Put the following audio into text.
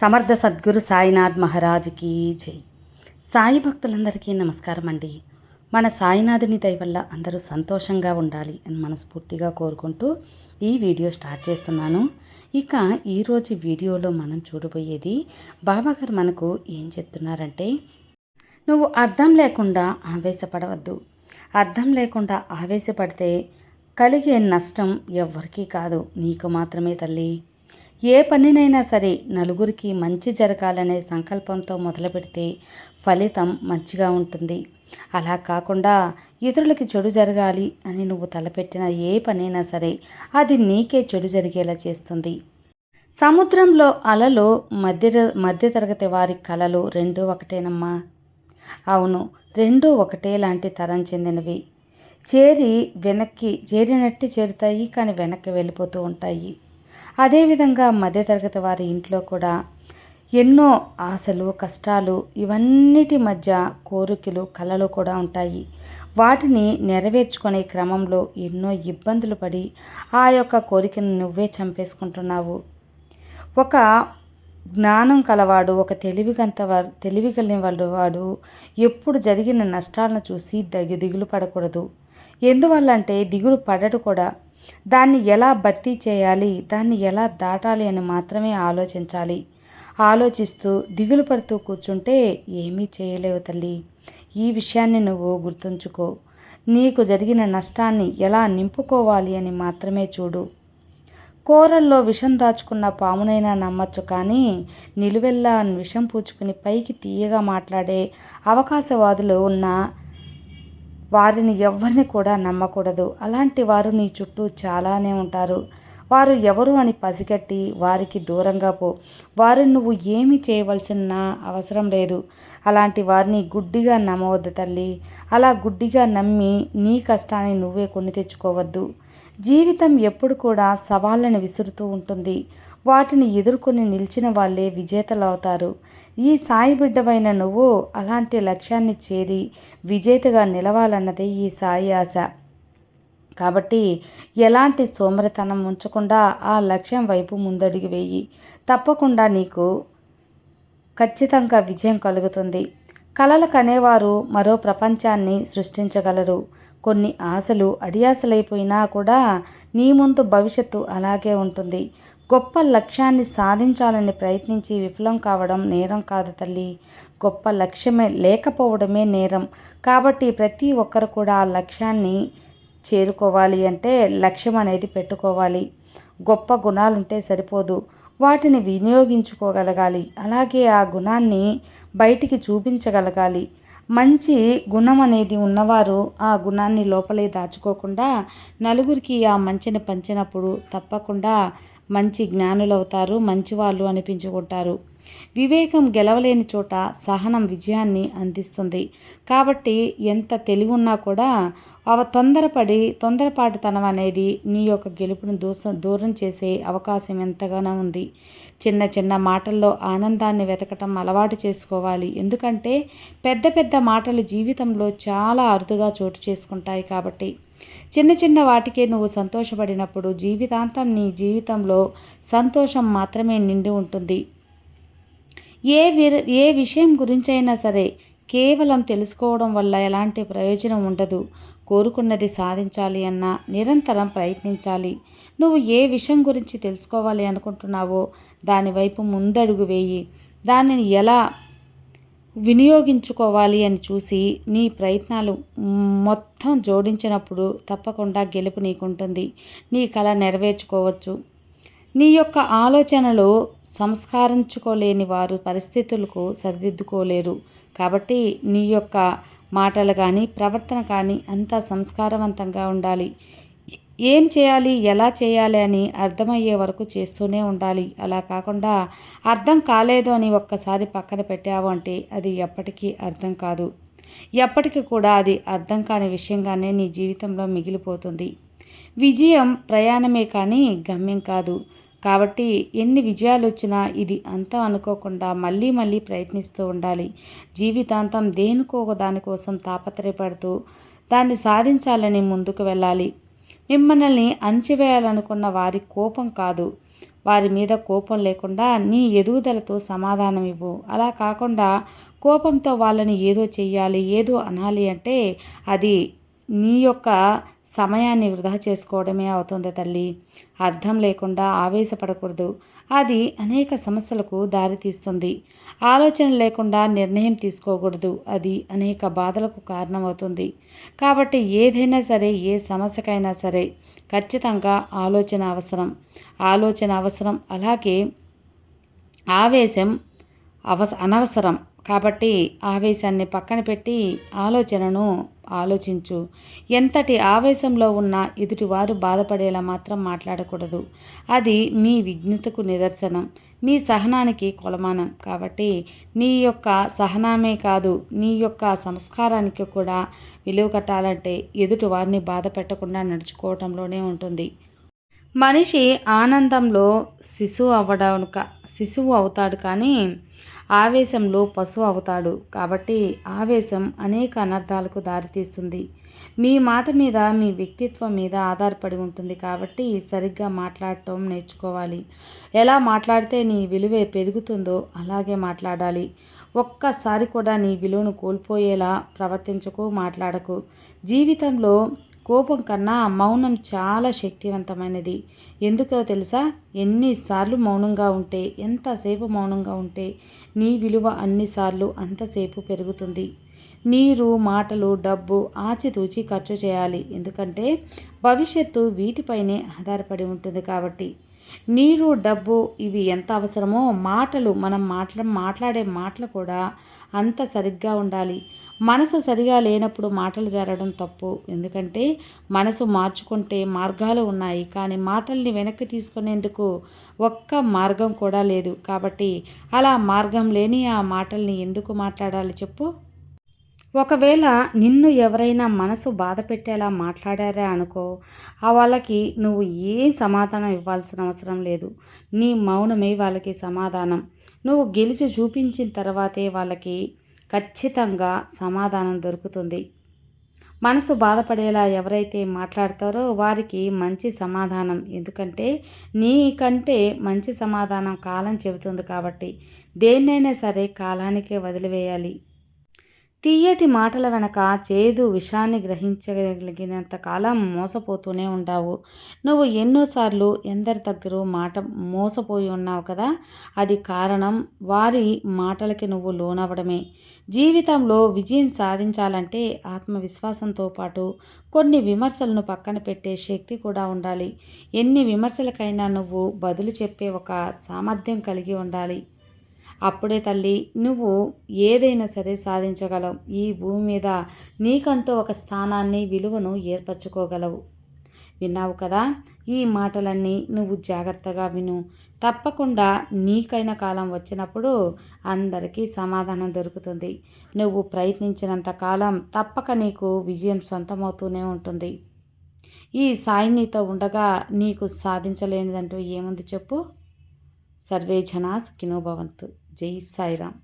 సమర్థ సద్గురు సాయినాథ్ మహారాజుకి జై. సాయి భక్తులందరికీ నమస్కారం అండి. మన సాయినాథుని దయ వల్ల అందరూ సంతోషంగా ఉండాలి అని మనస్ఫూర్తిగా కోరుకుంటూ ఈ వీడియో స్టార్ట్ చేస్తున్నాను. ఇక ఈరోజు వీడియోలో మనం చూడబోయేది బాబాగారు మనకు ఏం చెప్తున్నారంటే నువ్వు అర్థం లేకుండా ఆవేశపడవద్దు. అర్థం లేకుండా ఆవేశపడితే కలిగే నష్టం ఎవ్వరికీ కాదు. నీకు మాత్రమే తల్లి. ఏ పనినైనా సరే నలుగురికి మంచి జరగాలనే సంకల్పంతో మొదలుపెడితే ఫలితం మంచిగా ఉంటుంది. అలా కాకుండా ఇతరులకి చెడు జరగాలి అని నువ్వు తలపెట్టిన ఏ పనైనా సరే అది నీకే చెడు జరిగేలా చేస్తుంది. సముద్రంలో అలలు మధ్య మధ్యతరగతి వారి కలలు రెండూ ఒకటేనమ్మా. అవును రెండూ ఒకటే లాంటి తరం చెందినవి. చేరి వెనక్కి చేరినట్టు చేరుతాయి కానీ వెనక్కి వెళ్ళిపోతూ ఉంటాయి. అదేవిధంగా మధ్యతరగతి వారి ఇంట్లో కూడా ఎన్నో ఆశలు కష్టాలు ఇవన్నిటి మధ్య కోరికలు కళలు కూడా ఉంటాయి. వాటిని నెరవేర్చుకునే క్రమంలో ఎన్నో ఇబ్బందులు పడి ఆ యొక్క కోరికను నువ్వే చంపేసుకుంటున్నావు. ఒక జ్ఞానం కలవాడు ఒక తెలివిగంత తెలివి కలిగిన వాడు ఎప్పుడు జరిగిన నష్టాలను చూసి దగ్గు దిగులు పడకూడదు. ఎందువల్ల అంటే దిగులు పడడు కూడా. దాన్ని ఎలా భర్తీ చేయాలి? దాన్ని ఎలా దాటాలి అని మాత్రమే ఆలోచించాలి. ఆలోచిస్తూ దిగులు పడుతూ కూర్చుంటే ఏమీ చేయలేవు తల్లి. ఈ విషయాన్ని నువ్వు గుర్తుంచుకో. నీకు జరిగిన నష్టాన్ని ఎలా నింపుకోవాలి అని మాత్రమే చూడు. కూరల్లో విషం దాచుకున్న పామునైనా నమ్మచ్చు కానీ నిలువెల్లా విషం పూచుకుని పైకి తీయగా మాట్లాడే అవకాశవాదులు ఉన్న వారిని ఎవరిని కూడా నమ్మకూడదు. అలాంటి వారు నీ చుట్టూ చాలానే ఉంటారు. వారు ఎవరు అని పసిగట్టి వారికి దూరంగా పో. వారు నువ్వు ఏమి చేయవలసిన అవసరం లేదు. అలాంటి వారిని గుడ్డిగా నమ్మవద్దు తల్లి. అలా గుడ్డిగా నమ్మి నీ కష్టాన్ని నువ్వే కొని తెచ్చుకోవద్దు. జీవితం ఎప్పుడు కూడా సవాళ్ళను విసురుతూ ఉంటుంది. వాటిని ఎదుర్కొని నిలిచిన వాళ్ళే విజేతలవుతారు. ఈ సాయి బిడ్డవైన నువ్వు అలాంటి లక్ష్యాన్ని చేరి విజేతగా నిలవాలన్నదే ఈ సాయి ఆశ. కాబట్టి ఎలాంటి సోమరితనం ఉంచకుండా ఆ లక్ష్యం వైపు ముందడుగు వేయి. తప్పకుండా నీకు ఖచ్చితంగా విజయం కలుగుతుంది. కలలు కనేవారు మరో ప్రపంచాన్ని సృష్టించగలరు. కొన్ని ఆశలు అడియాసలైపోయినా కూడా నీ ముందు భవిష్యత్తు అలాగే ఉంటుంది. గొప్ప లక్ష్యాన్ని సాధించాలని ప్రయత్నించి విఫలం కావడం నేరం కాదు తల్లి. గొప్ప లక్ష్యమే లేకపోవడమే నేరం. కాబట్టి ప్రతి ఒక్కరు కూడా ఆ లక్ష్యాన్ని చేరుకోవాలి అంటే లక్ష్యం అనేది పెట్టుకోవాలి. గొప్ప గుణాలుంటే సరిపోదు. వాటిని వినియోగించుకోగలగాలి. అలాగే ఆ గుణాన్ని బయటికి చూపించగలగాలి. మంచి గుణం అనేది ఉన్నవారు ఆ గుణాన్ని లోపలే దాచుకోకుండా నలుగురికి ఆ మంచిని పంచినప్పుడు తప్పకుండా మంచి జ్ఞానులవుతారు మంచివాళ్ళు అనిపించుకుంటారు. వివేకం గెలవలేని చోట సహనం విజయాన్ని అందిస్తుంది. కాబట్టి ఎంత తెలివి ఉన్నా కూడా అవ తొందరపడి తొందరపాటుతనం అనేది నీ యొక్క గెలుపును దూస దూరం చేసే అవకాశం ఎంతగానో ఉంది. చిన్న చిన్న మాటల్లో ఆనందాన్ని వెతకటం అలవాటు చేసుకోవాలి. ఎందుకంటే పెద్ద పెద్ద మాటలు జీవితంలో చాలా అరుదుగా చోటు చేసుకుంటాయి కాబట్టి. చిన్న చిన్న వాటికే నువ్వు సంతోషపడినప్పుడు జీవితాంతం నీ జీవితంలో సంతోషం మాత్రమే నిండి ఉంటుంది. ఏ విర ఏ విషయం గురించైనా సరే కేవలం తెలుసుకోవడం వల్ల ఎలాంటి ప్రయోజనం ఉండదు. కోరుకున్నది సాధించాలి అన్నా నిరంతరం ప్రయత్నించాలి. నువ్వు ఏ విషయం గురించి తెలుసుకోవాలి అనుకుంటున్నావో దానివైపు ముందడుగు వేయి. దానిని ఎలా వినియోగించుకోవాలి అని చూసి నీ ప్రయత్నాలు మొత్తం జోడించినప్పుడు తప్పకుండా గెలుపు నీకుంటుంది. నీ కళ నెరవేర్చుకోవచ్చు. నీ యొక్క ఆలోచనలు సంస్కరించుకోలేని వారు పరిస్థితులకు సరిదిద్దుకోలేరు. కాబట్టి నీ యొక్క మాటలు కానీ ప్రవర్తన కానీ అంతా సంస్కారవంతంగా ఉండాలి. ఏం చేయాలి ఎలా చేయాలి అని అర్థమయ్యే వరకు చేస్తూనే ఉండాలి. అలా కాకుండా అర్థం కాలేదు అని ఒక్కసారి పక్కన పెట్టావు అంటే అది ఎప్పటికీ అర్థం కాదు. ఎప్పటికీ కూడా అది అర్థం కాని విషయంగానే నీ జీవితంలో మిగిలిపోతుంది. విజయం ప్రయాణమే కానీ గమ్యం కాదు. కాబట్టి ఎన్ని విజయాలు వచ్చినా ఇది అంతా అనుకోకుండా మళ్ళీ మళ్ళీ ప్రయత్నిస్తూ ఉండాలి. జీవితాంతం దేనికో దానికోసం తాపత్రయపడుతూ దాన్ని సాధించాలని ముందుకు వెళ్ళాలి. మిమ్మల్ని అణచివేయాలనుకున్న వారి కోపం కాదు. వారి మీద కోపం లేకుండా నీ ఎదుగుదలతో సమాధానం ఇవ్వు అలా కాకుండా కోపంతో వాళ్ళని ఏదో చెయ్యాలి ఏదో అనాలి అంటే అది నీ యొక్క సమయాన్ని వృధా చేసుకోవడమే అవుతుంది తల్లి. అర్థం లేకుండా ఆవేశపడకూడదు. అది అనేక సమస్యలకు దారితీస్తుంది ఆలోచన లేకుండా నిర్ణయం తీసుకోకూడదు. అది అనేక బాధలకు కారణమవుతుంది. కాబట్టి ఏదైనా సరే ఏ సమస్యకైనా సరే ఖచ్చితంగా ఆలోచన అవసరం. ఆలోచన అవసరం. అలాగే ఆవేశం అవస అనవసరం. కాబట్టి ఆవేశాన్ని పక్కన పెట్టి ఆలోచనను ఆలోచించు. ఎంతటి ఆవేశంలో ఉన్న ఎదుటివారు బాధపడేలా మాత్రం మాట్లాడకూడదు. అది మీ విజ్ఞతకు నిదర్శనం. మీ సహనానికి కొలమానం. కాబట్టి నీ యొక్క సహనమే కాదు నీ యొక్క సంస్కారానికి కూడా విలువ కట్టాలంటే ఎదుటి వారిని బాధ పెట్టకుండా నడుచుకోవటంలోనే ఉంటుంది. మనిషి ఆనందంలో శిశువు అవ్వడం శిశువు అవుతాడు కానీ ఆవేశంలో పశు అవుతాడు. కాబట్టి ఆవేశం అనేక అనర్థాలకు దారితీస్తుంది. మీ మాట మీద మీ వ్యక్తిత్వం మీద ఆధారపడి ఉంటుంది. కాబట్టి సరిగ్గా మాట్లాడటం నేర్చుకోవాలి. ఎలా మాట్లాడితే నీ విలువే పెరుగుతుందో అలాగే మాట్లాడాలి. ఒక్కసారి కూడా నీ విలువను కోల్పోయేలా ప్రవర్తించకు మాట్లాడకు. జీవితంలో కోపం కన్నా మౌనం చాలా శక్తివంతమైనది. ఎందుకో తెలుసా? ఎన్నిసార్లు మౌనంగా ఉంటే ఎంతసేపు మౌనంగా ఉంటే నీ విలువ అన్నిసార్లు అంతసేపు పెరుగుతుంది. నీరు మాటలు డబ్బు ఆచితూచి ఖర్చు చేయాలి. ఎందుకంటే భవిష్యత్తు వీటిపైనే ఆధారపడి ఉంటుంది కాబట్టి. నీరు డబ్బు ఇవి ఎంత అవసరమో మాటలు మనం మాట్లా మాట్లాడే మాటలు కూడా అంత సరిగ్గా ఉండాలి. మనసు సరిగా లేనప్పుడు మాటలు జరగడం తప్పు. ఎందుకంటే మనసు మార్చుకుంటే మార్గాలు ఉన్నాయి. కానీ మాటల్ని వెనక్కి తీసుకునేందుకు ఒక్క మార్గం కూడా లేదు. కాబట్టి అలా మార్గం లేని ఆ మాటల్ని ఎందుకు మాట్లాడాలి చెప్పు? ఒకవేళ నిన్ను ఎవరైనా మనసు బాధ పెట్టేలా మాట్లాడారా అనుకో ఆ వాళ్ళకి నువ్వు ఏం సమాధానం ఇవ్వాల్సిన అవసరం లేదు. నీ మౌనమే వాళ్ళకి సమాధానం. నువ్వు గెలిచి చూపించిన తర్వాతే వాళ్ళకి ఖచ్చితంగా సమాధానం దొరుకుతుంది. మనసు బాధపడేలా ఎవరైతే మాట్లాడతారో వారికి మంచి సమాధానం. ఎందుకంటే నీకంటే మంచి సమాధానం కాలం చెబుతుంది కాబట్టి దేన్నైనా సరే కాలానికే వదిలివేయాలి. తీయటి మాటల వెనక చేదు విషాన్ని గ్రహించగలిగినంత కాలం మోసపోతూనే ఉంటావు. నువ్వు ఎన్నోసార్లు ఎందరి దగ్గర మాట మోసపోయి ఉన్నావు కదా? అది కారణం వారి మాటలకి నువ్వు లోనవ్వడమే. జీవితంలో విజయం సాధించాలంటే ఆత్మవిశ్వాసంతో పాటు కొన్ని విమర్శలను పక్కన పెట్టే శక్తి కూడా ఉండాలి. ఎన్ని విమర్శలకైనా నువ్వు బదులు చెప్పే ఒక సామర్థ్యం కలిగి ఉండాలి. అప్పుడే తల్లి నువ్వు ఏదైనా సరే సాధించగలవు. ఈ భూమి మీద నీకంటూ ఒక స్థానాన్ని విలువను ఏర్పరచుకోగలవు. విన్నావు కదా ఈ మాటలన్నీ నువ్వు జాగ్రత్తగా విను. తప్పకుండా నీకైన కాలం వచ్చినప్పుడు అందరికీ సమాధానం దొరుకుతుంది. నువ్వు ప్రయత్నించినంత కాలం తప్పక నీకు విజయం సొంతమవుతూనే ఉంటుంది. ఈ సాయి నీతో ఉండగా నీకు సాధించలేనిదంటూ ఏముంది చెప్పు? సర్వే జనా సుఖినో భవంతు జై సాయిరామ్